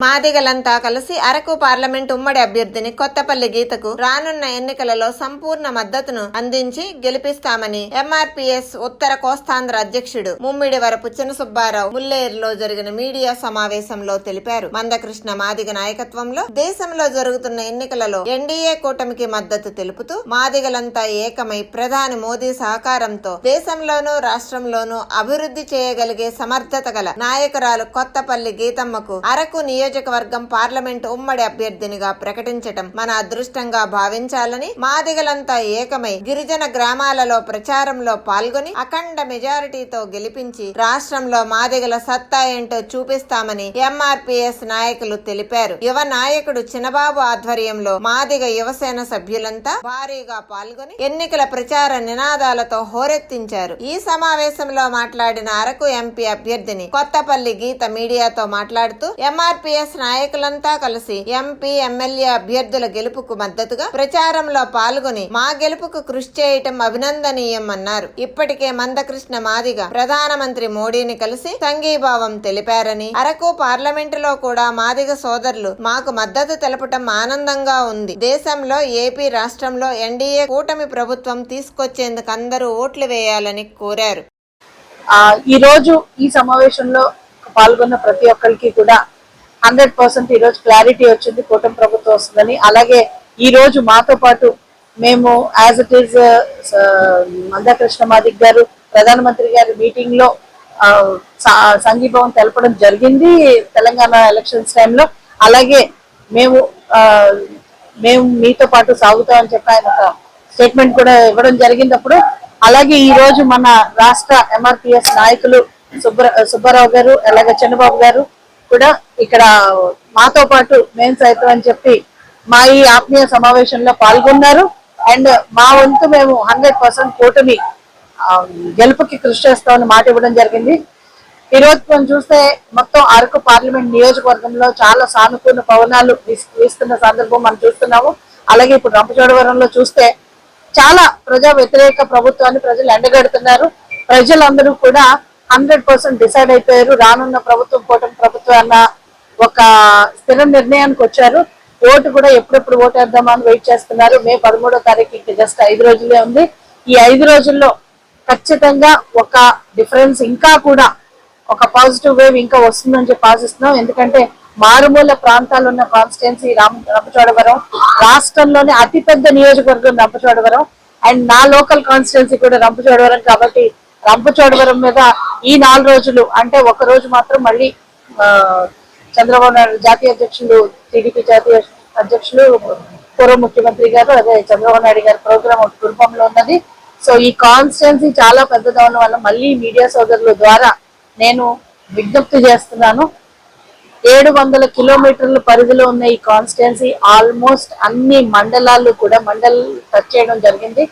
మాదిగలంతా కలిసి అరకు పార్లమెంట్ ఉమ్మడి అభ్యర్థిని కొత్తపల్లి గీతకు రానున్న ఎన్నికలలో సంపూర్ణ మద్దతును అందించి గెలిపిస్తామని ఎంఆర్పీఎస్ ఉత్తర కోస్తాంధ్ర అధ్యక్షుడు ముమ్మిడి వరపు చిన్నసుబ్బారావు ముల్లేరులో జరిగిన మీడియా సమావేశంలో తెలిపారు. మందకృష్ణ మాదిగ నాయకత్వంలో దేశంలో జరుగుతున్న ఎన్నికలలో ఎన్డీఏ కూటమికి మద్దతు తెలుపుతూ మాదిగలంతా ఏకమై ప్రధాని మోదీ సహకారంతో దేశంలోనూ రాష్ట్రంలోనూ అభివృద్ధి చేయగలిగే సమర్థత గల నాయకురాలు కొత్తపల్లి గీతమ్మకు అరకు నియోజకవర్గం పార్లమెంట్ ఉమ్మడి అభ్యర్థినిగా ప్రకటించటం మన అదృష్టంగా భావించాలని మాదిగలంతా ఏకమై గిరిజన గ్రామాలలో ప్రచారంలో పాల్గొని అఖండ మెజారిటీతో గెలిపించి రాష్ట్రంలో మాదిగల సత్తా ఏంటో చూపిస్తామని ఎంఆర్పీఎస్ నాయకులు తెలిపారు. యువ నాయకుడు చినబాబు ఆధ్వర్యంలో మాదిగ యువసేన సభ్యులంతా భారీగా పాల్గొని ఎన్నికల ప్రచార నినాదాలతో హోరెత్తించారు. ఈ సమావేశంలో మాట్లాడిన అరకు ఎంపీ అభ్యర్థిని కొత్తపల్లి గీత మీడియాతో మాట్లాడుతూ ఎంఆర్పీఎస్ నాయకులంతా కలిసి ఎంపీ ఎమ్మెల్యే అభ్యర్థుల గెలుపుకు మద్దతుగా ప్రచారంలో పాల్గొని మా గెలుపుకు కృషి చేయటం అభినందనీయం అన్నారు ఇప్పటికే మందకృష్ణ మాదిగ ప్రధానమంత్రి మోడీని కలిసి సంఘీభావం తెలిపారని అరకు పార్లమెంటులో కూడా మాదిగ సోదరులు మాకు మద్దతు తెలపటం ఆనందంగా ఉంది. దేశంలో ఏపీ రాష్ట్రంలో ఎన్డీఏ కూటమి ప్రభుత్వం తీసుకొచ్చేందుకు అందరూ ఓట్లు వేయాలని కోరారు. ఈ రోజు ఈ సమావేశంలో పాల్గొన్న ప్రతి ఒక్కరికి కూడా హండ్రెడ్ పర్సెంట్ ఈరోజు క్లారిటీ వచ్చింది కూటమి ప్రభుత్వం వస్తుందని. అలాగే ఈ రోజు మాతో పాటు మేము as it is uh, Mandakrishna Madiga గారు ప్రధానమంత్రి గారి మీటింగ్లో సంఘీభావం తెలపడం జరిగింది తెలంగాణ ఎలక్షన్స్ టైంలో అలాగే మేము మేము మీతో పాటు సాగుతామని చెప్పి ఆయన ఒక స్టేట్మెంట్ కూడా ఇవ్వడం జరిగింది అప్పుడు అలాగే ఈ రోజు మన రాష్ట్ర ఎంఆర్పిఎస్ నాయకులు సుబ్బ సుబ్బారావు గారు అలాగే చంద్రబాబు గారు కూడా ఇక్కడ మాతో పాటు మేము సైతం అని చెప్పి మా ఈ ఆత్మీయ సమావేశంలో పాల్గొన్నారు. అండ్ మా వంతు మేము హండ్రెడ్ పర్సెంట్ కూటమి గెలుపుకి కృషి చేస్తామని మాట ఇవ్వడం జరిగింది. ఈ రోజు మనం చూస్తే మొత్తం అరకు పార్లమెంట్ నియోజకవర్గంలో చాలా సానుకూల పవనాలు వీస్తున్న సందర్భం మనం చూస్తున్నాము. అలాగే ఇప్పుడు రంపచోడవరంలో చూస్తే చాలా ప్రజా వ్యతిరేక ప్రభుత్వాన్ని ప్రజలు ఎండగడుతున్నారు. ప్రజలందరూ కూడా హండ్రెడ్ పర్సెంట్ డిసైడ్ అయిపోయారు. రానున్న ప్రభుత్వం కూటమి ప్రభుత్వం అన్న ఒక స్థిర నిర్ణయానికి వచ్చారు. ఓటు కూడా ఎప్పుడెప్పుడు ఓటు వేద్దామా అని వెయిట్ చేస్తున్నారు. మే పదమూడో తారీఖు ఇంకా జస్ట్ ఐదు రోజులే ఉంది. ఈ ఐదు రోజుల్లో ఖచ్చితంగా ఒక డిఫరెన్స్ ఇంకా కూడా ఒక పాజిటివ్ వేవ్ ఇంకా వస్తుందని చెప్పి ఆశిస్తున్నాం. ఎందుకంటే మారుమూల ప్రాంతాలు ఉన్న కాన్స్టిట్యున్సీ రామ రంపచోడవరం రాష్ట్రంలోనే అతిపెద్ద నియోజకవర్గం రంపచోడవరం అండ్ నా లోకల్ కాన్స్టిట్యున్సీ కూడా రంపచోడవరం కాబట్టి రంపచోడవరం మీద ఈ నాలుగు రోజులు అంటే ఒక రోజు మాత్రం మళ్ళీ చంద్రబాబు నాయుడు జాతీయ అధ్యక్షులు టీడీపీ జాతీయ అధ్యక్షులు పూర్వ ముఖ్యమంత్రి గారు అదే చంద్రబాబు నాయుడు గారి ప్రోగ్రామ్ ఒక కుటుంబంలో ఉన్నది. సో ఈ కాన్స్టిట్యున్సీ చాలా పెద్దగా ఉన్న వల్ల మళ్ళీ మీడియా సోదరుల ద్వారా నేను విజ్ఞప్తి చేస్తున్నాను. ఏడు వందల కిలోమీటర్ల పరిధిలో ఉన్న ఈ కాన్స్టిట్యున్సీ ఆల్మోస్ట్ అన్ని మండలాలు కూడా మండల్ టచ్ చేయడం జరిగింది.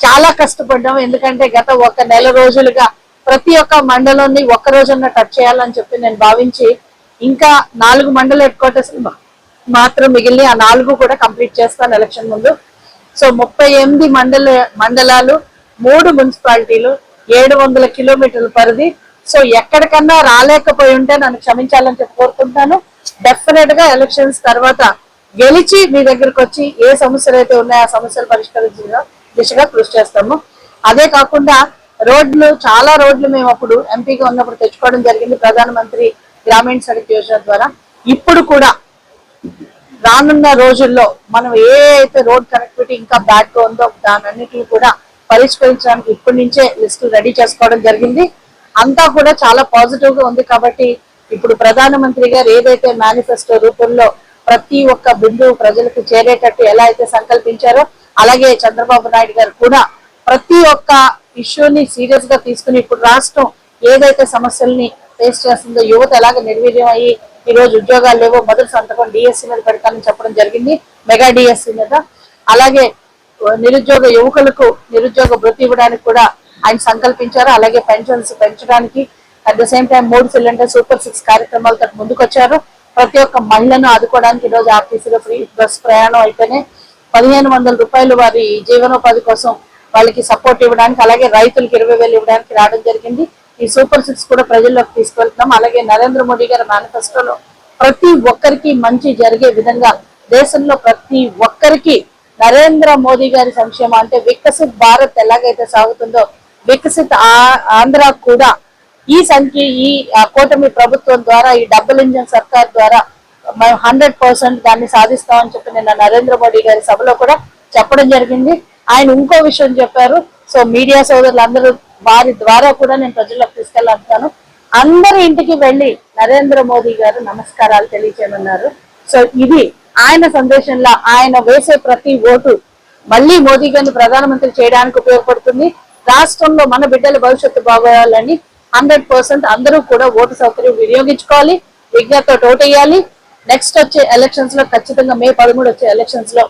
చాలా కష్టపడ్డాము. ఎందుకంటే గత ఒక నెల రోజులుగా ప్రతి ఒక్క మండలాన్ని ఒక్క రోజున టచ్ చేయాలని చెప్పి నేను భావించి ఇంకా నాలుగు మండల హెడ్ క్వార్టర్స్ మాత్రం మిగిలిన ఆ నాలుగు కూడా కంప్లీట్ చేస్తాను ఎలక్షన్ ముందు. సో ముప్పై ఎనిమిది మండల మండలాలు మూడు మున్సిపాలిటీలు ఏడు వందల కిలోమీటర్ల పరిధి. సో ఎక్కడికన్నా రాలేకపోయి ఉంటే నన్ను క్షమించాలని చెప్పి కోరుకుంటాను డెఫినెట్గా ఎలక్షన్స్ తర్వాత గెలిచి మీ దగ్గరకు వచ్చి ఏ సమస్యలు అయితే ఉన్నాయో ఆ సమస్యలు పరిష్కరించిన దిశగా కృషి చేస్తాము. అదే కాకుండా రోడ్లు చాలా రోడ్లు మేము అప్పుడు ఎంపీగా ఉన్నప్పుడు తెచ్చుకోవడం జరిగింది. ప్రధానమంత్రి గ్రామీణ సడక్ యోజన ద్వారా ఇప్పుడు కూడా రానున్న రోజుల్లో మనం ఏ అయితే రోడ్ కనెక్టివిటీ ఇంకా బ్యాడ్గా ఉందో దానన్నిటిని కూడా పరిష్కరించడానికి ఇప్పటి నుంచే లిస్టులు రెడీ చేసుకోవడం జరిగింది. అంతా కూడా చాలా పాజిటివ్గా ఉంది కాబట్టి ఇప్పుడు ప్రధానమంత్రి గారు ఏదైతే మేనిఫెస్టో రూపంలో ప్రతి ఒక్క బిందువు ప్రజలకు చేరేటట్టు ఎలా అయితే సంకల్పించారో అలాగే చంద్రబాబు నాయుడు గారు కూడా ప్రతి ఒక్క ఇష్యూని సీరియస్గా తీసుకుని ఇప్పుడు రాష్ట్రం ఏదైతే సమస్యల్ని ఫేస్ చేస్తుందో యువత ఎలాగ నిర్వీర్యం అయ్యి ఈ రోజు ఉద్యోగాలు లేవో మొదటి సంతకం డిఎస్సి మీద పెడతానని చెప్పడం జరిగింది. మెగా డిఎస్సి మీద. అలాగే నిరుద్యోగ యువకులకు నిరుద్యోగ వృత్తి ఇవ్వడానికి కూడా ఆయన సంకల్పించారు. అలాగే పెన్షన్స్ పెంచడానికి అట్ ద సేమ్ టైం మూడు సిలిండర్ సూపర్ సిక్స్ కార్యక్రమాలతో ముందుకొచ్చారు. ప్రతి ఒక్క మహిళను ఆదుకోవడానికి ఈ రోజు ఆర్టీసీలో ఫ్రీ బస్ ప్రయాణం అయితేనే పదిహేను వందల రూపాయలు వారి జీవనోపాధి కోసం వాళ్ళకి సపోర్ట్ ఇవ్వడానికి అలాగే రైతులకు ఇరవై వేలు ఇవ్వడానికి రావడం జరిగింది. ఈ సూపర్ సిక్స్ కూడా ప్రజల్లోకి తీసుకెళ్తున్నాం. అలాగే నరేంద్ర మోడీ గారి మేనిఫెస్టోలో ప్రతి ఒక్కరికి మంచి జరిగే విధంగా దేశంలో ప్రతి ఒక్కరికి నరేంద్ర మోదీ గారి సంక్షేమం అంటే వికసిత్ భారత్ ఎలాగైతే సాగుతుందో వికసిత్ ఆంధ్ర కూడా ఈ సంఖ్య ఈ కూటమి ప్రభుత్వం ద్వారా ఈ డబుల్ ఇంజన్ సర్కార్ ద్వారా మేము హండ్రెడ్ పర్సెంట్ దాన్ని సాధిస్తామని చెప్పి నిన్న నరేంద్ర మోడీ గారి సభలో కూడా చెప్పడం జరిగింది. ఆయన ఇంకో విషయం చెప్పారు. సో మీడియా సోదరులందరూ వారి ద్వారా కూడా నేను ప్రజలకు తీసుకెళ్ళాను అందరి ఇంటికి వెళ్ళి నరేంద్ర మోదీ గారు నమస్కారాలు తెలియచేయమన్నారు. సో ఇది ఆయన సందేశంలో ఆయన వేసే ప్రతి ఓటు మళ్ళీ మోదీ గారిని ప్రధానమంత్రి చేయడానికి ఉపయోగపడుతుంది. రాష్ట్రంలో మన బిడ్డల భవిష్యత్తు బాగోవాలని హండ్రెడ్ పర్సెంట్ అందరూ కూడా ఓటు సౌకర్యం వినియోగించుకోవాలి. విజ్ఞతతో ఓటేయాలి వేయాలి. నెక్స్ట్ వచ్చే ఎలక్షన్స్లో ఖచ్చితంగా మే పదమూడు వచ్చే ఎలక్షన్స్లో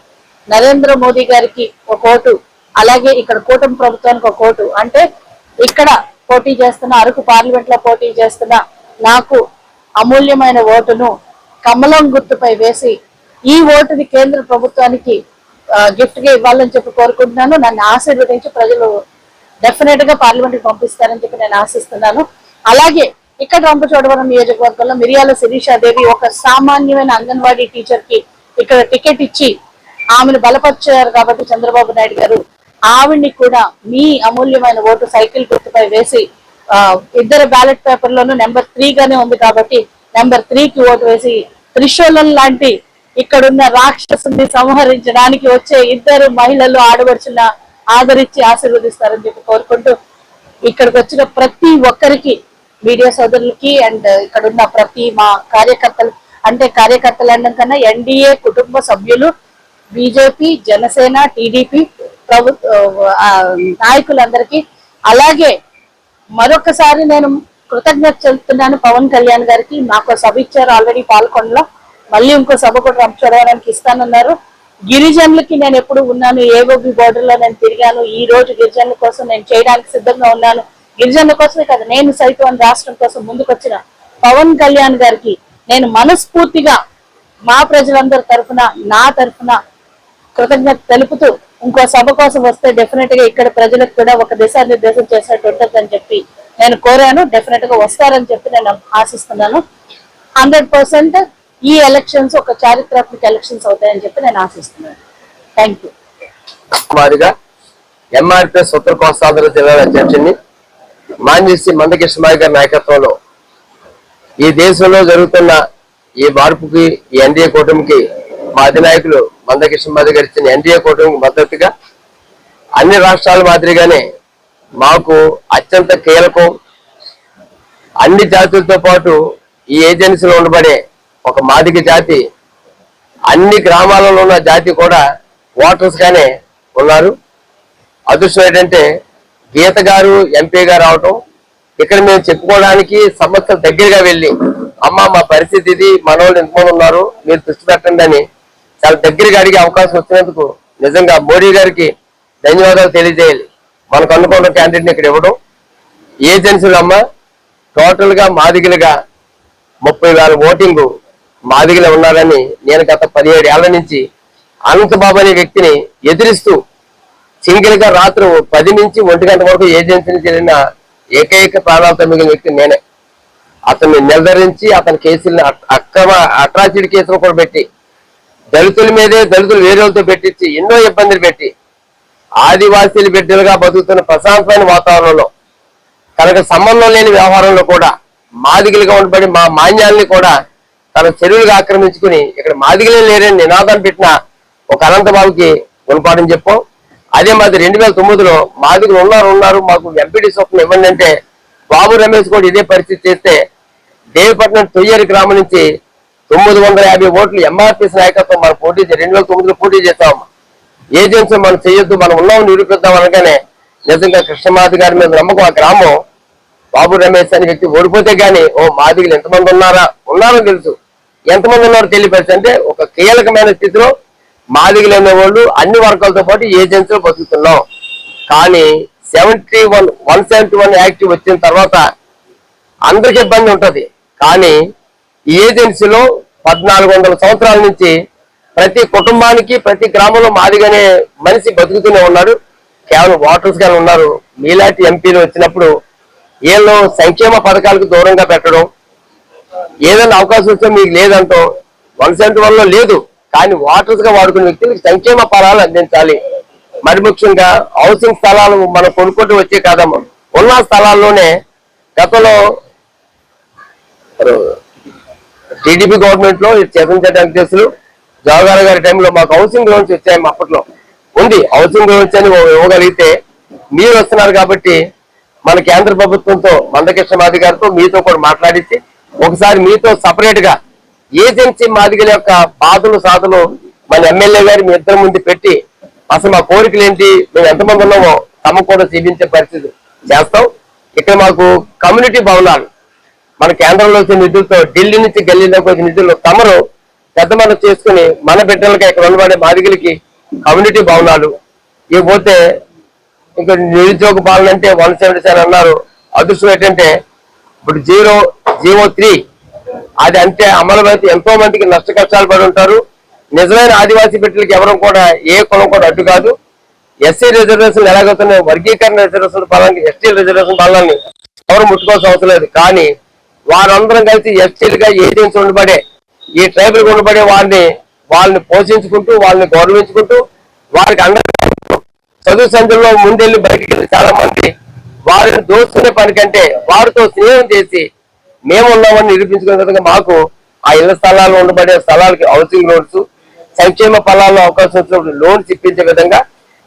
నరేంద్ర మోదీ గారికి ఒక ఓటు అలాగే ఇక్కడ కూటమి ప్రభుత్వానికి ఒక ఓటు. అంటే ఇక్కడ పోటీ చేస్తున్న అరకు పార్లమెంట్లో పోటీ చేస్తున్న నాకు అమూల్యమైన ఓటును కమలం గుర్తుపై వేసి ఈ ఓటుని కేంద్ర ప్రభుత్వానికి గిఫ్ట్గా ఇవ్వాలని చెప్పి కోరుకుంటున్నాను. నన్ను ఆశీర్వదించి ప్రజలు డెఫినెట్గా పార్లమెంట్కి పంపిస్తారని చెప్పి నేను ఆశిస్తున్నాను. అలాగే ఇక్కడ రంపచోడవరం నియోజకవర్గంలో మిరియాల శిరీషాదేవి ఒక సామాన్యమైన అంగన్వాడీ టీచర్కి ఇక్కడ టికెట్ ఇచ్చి ఆమెను బలపరిచారు కాబట్టి చంద్రబాబు నాయుడు గారు. ఆవిడ్ని కూడా మీ అమూల్యమైన ఓటు సైకిల్ గుర్తుపై వేసి ఇద్దరు బ్యాలెట్ పేపర్ లోనూ నెంబర్ త్రీ గానే ఉంది కాబట్టి నెంబర్ త్రీ కి ఓటు వేసి త్రిశూలం లాంటి ఇక్కడున్న రాక్షసుని సంహరించడానికి వచ్చే ఇద్దరు మహిళలు ఆడబడుచున్న ఆదరించి ఆశీర్వదిస్తారని చెప్పి కోరుకుంటూ ఇక్కడికి వచ్చిన ప్రతి ఒక్కరికి మీడియా సోదరులకి అండ్ ఇక్కడ ఉన్న ప్రతి మా కార్యకర్తలు అంటే కార్యకర్తలు అనడం కన్నా ఎన్డీఏ కుటుంబ సభ్యులు బీజేపీ జనసేన టీడీపీ ప్రభుత్వ నాయకులందరికీ. అలాగే మరొకసారి నేను కృతజ్ఞత చెల్లుతున్నాను పవన్ కళ్యాణ్ గారికి. నాకు సభ ఇచ్చారు ఆల్రెడీ పాల్గొనలో మళ్ళీ ఇంకో సభ కూడా చూడడానికి ఇస్తానన్నారు. గిరిజనులకి నేను ఎప్పుడు ఉన్నాను ఏఓబి బోర్డర్లో నేను తిరిగాను. ఈ రోజు గిరిజనుల కోసం నేను చేయడానికి సిద్ధంగా ఉన్నాను. గిరిజనుల కోసమే కదా నేను సైతం రాష్ట్రం కోసం ముందుకొచ్చిన పవన్ కళ్యాణ్ గారికి నేను మనస్ఫూర్తిగా మా ప్రజలందరి తరఫున నా తరఫున కృతజ్ఞత తెలుపుతూ ఇంకో సభ కోసం వస్తే డెఫినెట్గా ఇక్కడ ప్రజలకు కూడా ఒక దిశానిర్దేశం చేసినట్టు ఉంటుందని చెప్పి నేను కోరాను. డెఫినెట్గా వస్తారని చెప్పి నేను ఆశిస్తున్నాను. హండ్రెడ్ పర్సెంట్ ఈ ఎలక్షన్స్ ఒక చారిత్రాత్మక ఎలక్షన్స్ అవుతాయని చెప్పి నేను ఆశిస్తున్నాను. థ్యాంక్ యూ వారిగా ఎంఆర్పిఎస్ ఉత్తర కోస్తాంధ్ర జిల్లాల అధ్యక్షుడిని మాన్యశ్రీ మందకృష్ణమాయి గారి నాయకత్వంలో ఈ దేశంలో జరుగుతున్న ఈ మార్పుకి ఈ ఎన్డీఏ కూటమికి మా అధినాయకులు మందకృష్ణమాది గారు ఇచ్చిన ఎన్డీఏ కూటమికి మద్దతుగా అన్ని రాష్ట్రాల మాదిరిగానే మాకు అత్యంత కీలకం. అన్ని జాతులతో పాటు ఈ ఏజెన్సీలో ఉండబడే ఒక మాదిక జాతి అన్ని గ్రామాలలో ఉన్న జాతి కూడా ఓటర్స్గానే ఉన్నారు. అదృష్టం ఏంటంటే గీత గారు ఎంపీ గారు రావటం. ఇక్కడ మేము చెప్పుకోవడానికి సమస్యలు దగ్గరగా వెళ్ళి అమ్మ మా పరిస్థితి ఇది మనోళ్ళు ఎంతమంది ఉన్నారు మీరు దృష్టి పెట్టండి అని చాలా దగ్గరగా అడిగే అవకాశం వచ్చినందుకు నిజంగా మోడీ గారికి ధన్యవాదాలు తెలియజేయాలి. మనకు అనుకున్న క్యాండిడేట్ని ఇక్కడ ఇవ్వడం. ఏజెన్సీలు అమ్మ టోటల్గా మాదిగలుగా ముప్పై వేల ఓటింగ్ మాదిగలో ఉన్నారని నేను గత పదిహేడు ఏళ్ళ నుంచి అనంతబాబు అనే వ్యక్తిని ఎదిరిస్తూ సింగిల్గా రాత్రి పది నుంచి ఒంటి గంట వరకు ఏజెన్సీని చెల్లిన ఏకైక ప్రాణాలతో మిగిలిన వ్యక్తి నేనే. అతన్ని నిర్ధారించి అతని కేసుల్ని అక్రమ అట్రాసిటీ కేసులు కూడా పెట్టి దళితుల మీదే దళితులు వేరేలతో పెట్టించి ఎన్నో ఇబ్బందులు పెట్టి ఆదివాసీలు బిడ్డలుగా బతుకుతున్న ప్రశాంతమైన వాతావరణంలో తనకు సంబంధం లేని వ్యవహారంలో కూడా మాదిగలుగా ఉండబడి మా మాన్యాల్ని కూడా తన చెరువులుగా ఆక్రమించుకుని ఇక్కడ మాదిగలే లేరని నినాదం పెట్టిన ఒక అనంతబాబుకి గుణపాఠం చెప్పాం. అదే మాది రెండు వేల తొమ్మిదిలో మాదిగలు ఉన్నారు ఉన్నారు మాకు ఎంపీడీ స్వప్నం ఇవ్వండి అంటే బాబు రమేష్ కూడా ఇదే పరిస్థితి చేస్తే దేవిపట్నం తొయ్యేరు గ్రామం నుంచి తొమ్మిది వందల యాభై ఓట్లు ఎంఆర్పీఎస్ నాయకత్వం మనం పోటీ రెండు వేల తొమ్మిదిలో పోటీ చేస్తాం ఏజెన్సీ మనం చేయొద్దు మనం ఉన్నాం నిరూపిద్దాం అనగానే నిజంగా కృష్ణమాధి గారి మీద నమ్మకం ఆ గ్రామం. బాబు రమేష్ అనే వ్యక్తి ఓడిపోతే గానీ ఓ మాదిగలు ఎంతమంది ఉన్నారా? ఉన్నారో తెలుసు. ఎంతమంది ఉన్నారో తెలియపరిచి అంటే ఒక కీలకమైన స్థితిలో మాదిగలు అనేవాళ్ళు అన్ని వర్గాలతో పాటు ఏజెన్సీలో బతుకుతున్నాం. కానీ seventy one one seventy one act వచ్చిన తర్వాత అందరికి ఇబ్బంది ఉంటది. కానీ ఈ ఏజెన్సీలో పద్నాలుగు వందల సంవత్సరాల నుంచి ప్రతి కుటుంబానికి ప్రతి గ్రామంలో మాదిగానే మనిషి బతుకుతూనే ఉన్నారు కేవలం ఓటర్స్ గానే ఉన్నారు. మీలాంటి ఎంపీలు వచ్చినప్పుడు వీళ్ళు సంక్షేమ పథకాలకు దూరంగా పెట్టడం ఏదైనా అవకాశం వస్తే మీకు లేదంటో వన్ సెవెంటీ వన్లో లేదు కానీ వాటర్స్గా వాడుకునే వ్యక్తులకు సంక్షేమ ఫలాలు అందించాలి. మరి ముఖ్యంగా హౌసింగ్ స్థలాలు మనం కొనుక్కుంటూ వచ్చే కాదమ్మా. ఉన్న స్థలాల్లోనే గతంలో టీడీపీ గవర్నమెంట్లో చేపించే అధ్యక్షులు జవహర్ గారి టైంలో మాకు హౌసింగ్ లోన్స్ వచ్చాయి మా అప్పట్లో. ఉంది హౌసింగ్ లోన్స్ అని ఇవ్వగలిగితే మీరు వస్తున్నారు కాబట్టి మన కేంద్ర ప్రభుత్వంతో మందకృష్ణ మాది గారితో మీతో కూడా మాట్లాడించి ఒకసారి మీతో సపరేట్గా ఏజెన్సీ మాదిగల యొక్క బాధలు సాధలు మన ఎమ్మెల్యే గారి మీ ఇద్దరు ముందు పెట్టి అసలు మా కోరికలు ఏంటి మేము ఎంతమంది ఉన్నామో తమ కూడా చూపించే పరిస్థితి చేస్తాం. ఇక్కడ మాకు కమ్యూనిటీ భవనాలు మన కేంద్రంలో వచ్చే నిధులతో ఢిల్లీ నుంచి గల్లీలోకి వచ్చే నిధులు తమరు పెద్ద మనం చేసుకుని మన బిడ్డలకి ఇక్కడ ఉండబడే బాధికులకి కమ్యూనిటీ భవనాలు ఇకపోతే ఇంకా నిరుద్యోగ పాలన అంటే వన్ సెవెంటీ సెవెన్ అన్నారు. అదృష్టం ఏంటంటే ఇప్పుడు జీరో జీవో త్రీ అది అంటే అమలమైతే ఎంతో మందికి నష్ట కష్టాలు పడి ఉంటారు. నిజమైన ఆదివాసీ బిడ్డలకి ఎవరు కూడా ఏ కులం కూడా అడ్డు కాదు. ఎస్సీ రిజర్వేషన్ ఎలాగవుతున్నాయి వర్గీకరణ రిజర్వేషన్ పాలని ఎస్టీ రిజర్వేషన్ పాలనని ఎవరు ముట్టుకోవాల్సిన అవసరం లేదు. కానీ వారందరం కలిసి ఎస్టీలుగా ఏజెన్సీ ఉండబడే ఈ ట్రైబల్ ఉండబడే వారిని వాళ్ళని పోషించుకుంటూ వాళ్ళని గౌరవించుకుంటూ వారికి అందరూ చదువు సంధ్యలో ముందెళ్ళి బయటికి వెళ్ళి చాలా మంది వారిని దోచుకునే పని కంటే వారితో స్నేహం చేసి మేము ఉన్నామని నిరూపించుకునే విధంగా మాకు ఆ ఇళ్ళ స్థలాలు ఉండబడే స్థలాలకి హౌసింగ్ లోన్స్ సంక్షేమ ఫలాల్లో అవకాశం వచ్చినప్పుడు లోన్స్ ఇప్పించే విధంగా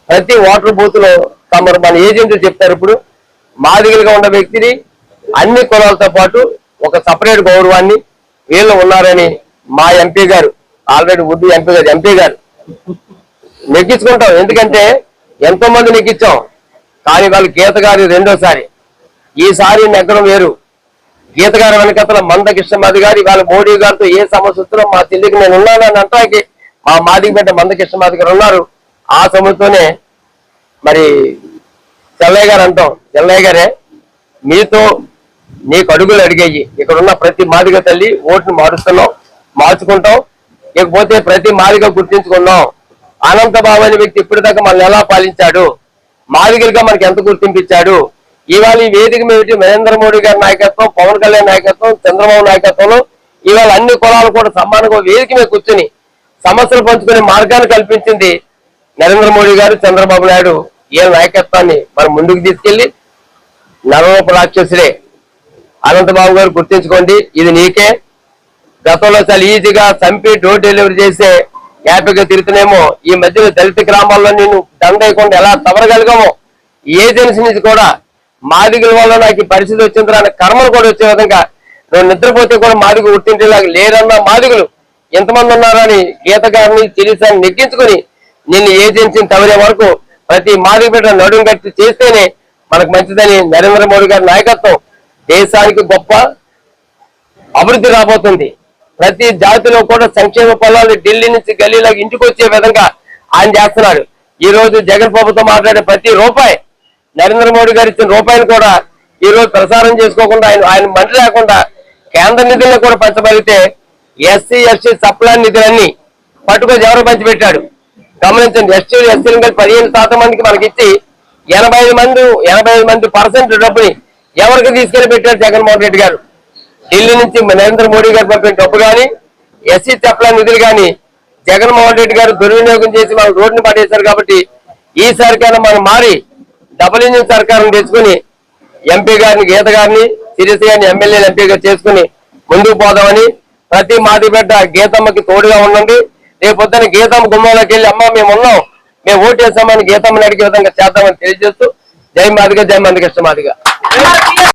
ప్రతి వాటర్ బూత్లో తమరు మన ఏజెంట్లు చెప్తారు ఇప్పుడు. మాదిగలుగా ఉన్న వ్యక్తిని అన్ని కులాలతో పాటు ఒక సపరేట్ గౌరవాన్ని వీళ్ళు ఉన్నారని మా ఎంపీ గారు ఆల్రెడీ ఉద్దు ఎంపీ గారు ఎంపీ గారు నెగ్గించుకుంటాం. ఎందుకంటే ఎంతో మంది నెగ్గించాం. కానీ వాళ్ళు గీత గారి రెండోసారి. ఈసారి నెగ్గడం వేరు. గీత గారి వెనకతల మంద కృష్ణమాది గారి వాళ్ళ మోడీ గారితో ఏ సమస్య వచ్చినా మా చెల్లికి నేను ఉన్నానని అంటానికి మా మాదిగ బిడ్డ మంద కృష్ణమాది గారు ఉన్నారు. ఆ సమస్యతోనే మరి చెల్లయ్య గారు అంటాం. చెల్లయ్య గారే మీతో నీకు అడుగులు అడిగాయి. ఇక్కడ ఉన్న ప్రతి మాదిగ తల్లి ఓటును మారుస్తున్నాం మార్చుకుంటాం ఇకపోతే ప్రతి మాదిగ గుర్తించుకున్నాం అనంత బాబు అనే వ్యక్తి ఇప్పటిదాకా మనల్ని ఎలా పాలించాడు? మాదిగలుగా మనకి ఎంత గుర్తింపించాడు ఇవాళ ఈ వేదిక మీద నరేంద్ర మోడీ గారి నాయకత్వం పవన్ కళ్యాణ్ నాయకత్వం చంద్రబాబు నాయకత్వంలో ఇవాళ అన్ని కులాలు కూడా సమానంగా వేదిక మీద కూర్చుని సమస్యలు పంచుకునే మార్గాన్ని కల్పించింది నరేంద్ర మోడీ గారు చంద్రబాబు నాయుడు. ఈ నాయకత్వాన్ని మనం ముందుకు తీసుకెళ్ళి నరరూప రాక్షసుడే. అనంతబాబు గారు గుర్తించుకోండి ఇది నీకే. గతంలో చాలా ఈజీగా చంపి డోర్ డెలివరీ చేసే హ్యాపీగా తిరుగుతున్నామో ఈ మధ్యలో దళిత గ్రామాల్లో నేను దండేయకుండా ఎలా తవరగలిగామో ఏజెన్సీ నుంచి కూడా మాదిగుల వల్ల నాకు ఈ పరిస్థితి వచ్చింది అనే కర్మలు కూడా వచ్చే విధంగా నువ్వు నిద్రపోతే కూడా మాదిగ గుర్తించేలాగా లేరన్న మాదిగలు ఎంతమంది ఉన్నారని గీత గారిని తెలిసాన్ని నెగ్గించుకుని నిన్ను ఏజెన్సీని తవరే వరకు ప్రతి మాదిగ బిడ్డ నడుం కట్టి చేస్తేనే మనకు మంచిదని నరేంద్ర మోడీ గారి నాయకత్వం దేశానికి గొప్ప అభివృద్ధి రాబోతుంది. ప్రతి జాతిలో కూడా సంక్షేమ పొలాలు ఢిల్లీ నుంచి గల్లీలోకి ఇంటికి వచ్చే విధంగా ఆయన చేస్తున్నాడు. ఈ రోజు జగన్ ప్రభుత్వం మాట్లాడే ప్రతి రూపాయి నరేంద్ర మోడీ గారు ఇచ్చిన రూపాయిని కూడా ఈ రోజు ప్రసారం చేసుకోకుండా ఆయన ఆయన మంత్రి లేకుండా కేంద్ర నిధులను కూడా పంచబడితే ఎస్సీ ఎస్టీ సప్లా నిధులన్నీ పట్టుకొని ఎవరు పంచిపెట్టాడు? గమనించండి ఎస్టీ ఎస్సీలు కలిపి పదిహేను శాతం మందికి మనకిచ్చి ఎనభై ఐదు మంది ఎనభై ఐదు మంది పర్సెంట్ డబ్బుని ఎవరికి తీసుకెళ్ళి పెట్టారు జగన్మోహన్ రెడ్డి గారు? ఢిల్లీ నుంచి నరేంద్ర మోడీ గారు పంపిన డబ్బు కానీ ఎస్సీ చెప్పల నిధులు కానీ జగన్మోహన్ రెడ్డి గారు దుర్వినియోగం చేసి మనం రోడ్డుని పడేశారు కాబట్టి ఈసారికైనా మనం మారి డబుల్ ఇంజిన్ సర్కారం తెచ్చుకుని ఎంపీ గారిని గీత గారిని సిరిసి గారిని ఎమ్మెల్యేలు ఎంపీగా చేసుకుని ముందుకు పోదామని ప్రతి మాది బిడ్డ గీతమ్మకి తోడుగా ఉండండి. రేపు పొద్దున గీతమ్మ గుమ్మంలోకి వెళ్ళి అమ్మ మేము ఉన్నాం. మేము ఓటు వేసామని గీతమ్మని అడిగే విధంగా చేద్దామని తెలియజేస్తూ జై మాదిగా జై మందికృష్ణ మాదిగా. Gracias.